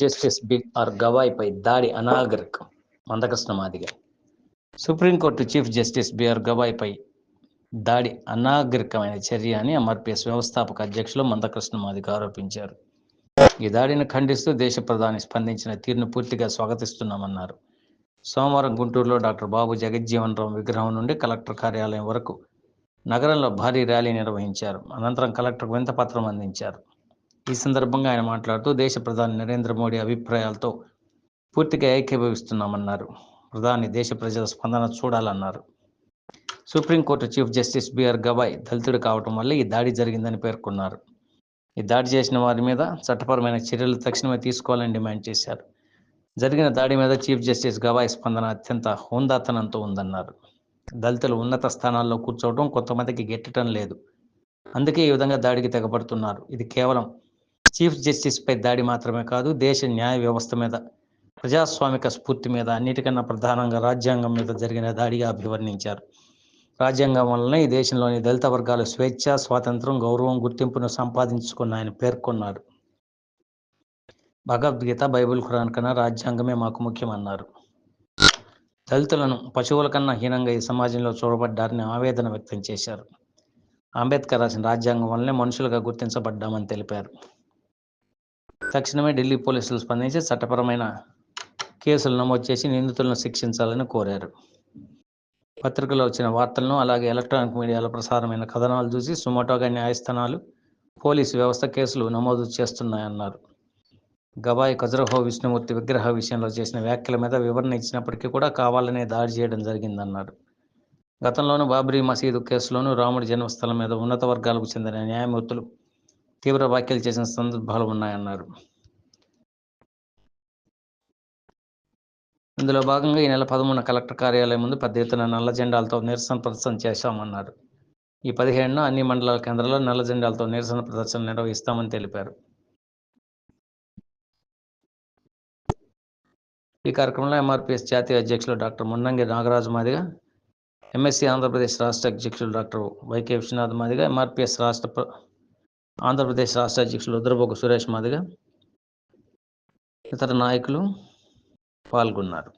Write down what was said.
Justice BR గవాయ్పై దాడి అనాగరికం. Mandakrishna Madiga. Supreme court chief justice BR గవాయ్పై దాడి అనాగరికమైన చర్య అని ఎంఆర్పిఎస్ వ్యవస్థాపక అధ్యక్షులు మందకృష్ణ మాదిగ ఆరోపించారు. ఈ దాడిని ఖండిస్తూ దేశ ప్రధాని స్పందించిన తీరును పూర్తిగా స్వాగతిస్తున్నామన్నారు. సోమవారం గుంటూరులో డాక్టర్ బాబు జగజ్జీవన్ రావు విగ్రహం నుండి కలెక్టర్ కార్యాలయం వరకు నగరంలో భారీ ర్యాలీ నిర్వహించారు. అనంతరం కలెక్టర్కు వింతపత్రం అందించారు. ఈ సందర్భంగా ఆయన మాట్లాడుతూ దేశ ప్రధాని నరేంద్ర మోడీ అభిప్రాయాలతో పూర్తిగా ఏకీభవిస్తున్నామన్నారు. ప్రధాని దేశ ప్రజల స్పందన చూడాలన్నారు. Supreme court chief justice BR Gavai దళితుడు కావటం వల్ల ఈ దాడి జరిగిందని పేర్కొన్నారు. ఈ దాడి చేసిన వారి మీద చట్టపరమైన చర్యలు తక్షణమే తీసుకోవాలని డిమాండ్ చేశారు. జరిగిన దాడి మీద చీఫ్ జస్టిస్ గవాయ్ స్పందన అత్యంత హోందాతనంతో ఉందన్నారు. దళితులు ఉన్నత స్థానాల్లో కూర్చోవడం కొంతమందికి గెట్టడం లేదు. అందుకే ఈ విధంగా దాడికి తెగబడుతున్నారు ఇది కేవలం చీఫ్ జస్టిస్పై దాడి మాత్రమే కాదు దేశ న్యాయ వ్యవస్థ మీద ప్రజాస్వామిక స్ఫూర్తి మీద అన్నిటికన్నా ప్రధానంగా రాజ్యాంగం మీద జరిగిన దాడిగా అభివర్ణించారు. రాజ్యాంగం వలన ఈ దేశంలోని దళిత వర్గాలు స్వేచ్ఛ స్వాతంత్రం గౌరవం గుర్తింపును సంపాదించుకున్నాయని పేర్కొన్నారు. భగవద్గీత బైబిల్ ఖురాన్ కన్నా రాజ్యాంగమే మాకు ముఖ్యమన్నారు. దళితులను పశువుల కన్నా హీనంగా ఈ సమాజంలో చూడబడ్డారని ఆవేదన వ్యక్తం చేశారు. అంబేద్కర్ రాసిన రాజ్యాంగం వల్లనే మనుషులుగా గుర్తించబడ్డామని తెలిపారు. తక్షణమే ఢిల్లీ పోలీసులు స్పందించి చట్టపరమైన కేసులు నమోదు చేసి నిందితులను శిక్షించాలని కోరారు. పత్రికలో వచ్చిన వార్తలను అలాగే ఎలక్ట్రానిక్ మీడియాలో ప్రసారమైన కథనాలు చూసి సుమోటోగా న్యాయస్థానాలు పోలీసు వ్యవస్థ కేసులు నమోదు చేస్తున్నాయన్నారు. గవాయి ఖజురహో విష్ణుమూర్తి విగ్రహ విషయంలో చేసిన వ్యాఖ్యల మీద వివరణ ఇచ్చినప్పటికీ కూడా కావాలనే దాడి చేయడం జరిగిందన్నారు. గతంలోనూ బాబ్రీ మసీదు కేసులోనూ రాముడి జన్మస్థలం మీద ఉన్నత వర్గాలకు చెందిన న్యాయమూర్తులు తీవ్ర వ్యాఖ్యలు చేసిన సందర్భాలు ఉన్నాయన్నారు. ఇందులో భాగంగా ఈ నెల పదమూడున కలెక్టర్ కార్యాలయం ముందు పెద్ద ఎత్తున నల్ల జెండాలతో నిరసన ప్రదర్శన చేశామన్నారు. ఈ పదిహేడున అన్ని మండలాల కేంద్రాల్లో నల్ల జెండాలతో నిరసన ప్రదర్శన నిర్వహిస్తామని తెలిపారు. ఈ కార్యక్రమంలో ఎంఆర్పిఎస్ జాతీయ అధ్యక్షులు డాక్టర్ మున్నంగి నాగరాజు మాదిగ ఎంఎస్సి ఆంధ్రప్రదేశ్ రాష్ట్ర అధ్యక్షులు doctor YK Vishwanath Madiga MRPS రాష్ట్ర ఆంధ్రప్రదేశ్ రాష్ట్ర అధ్యక్షులు రుద్రబోకు సురేష్ మాదిగ ఇతర నాయకులు పాల్గొన్నారు.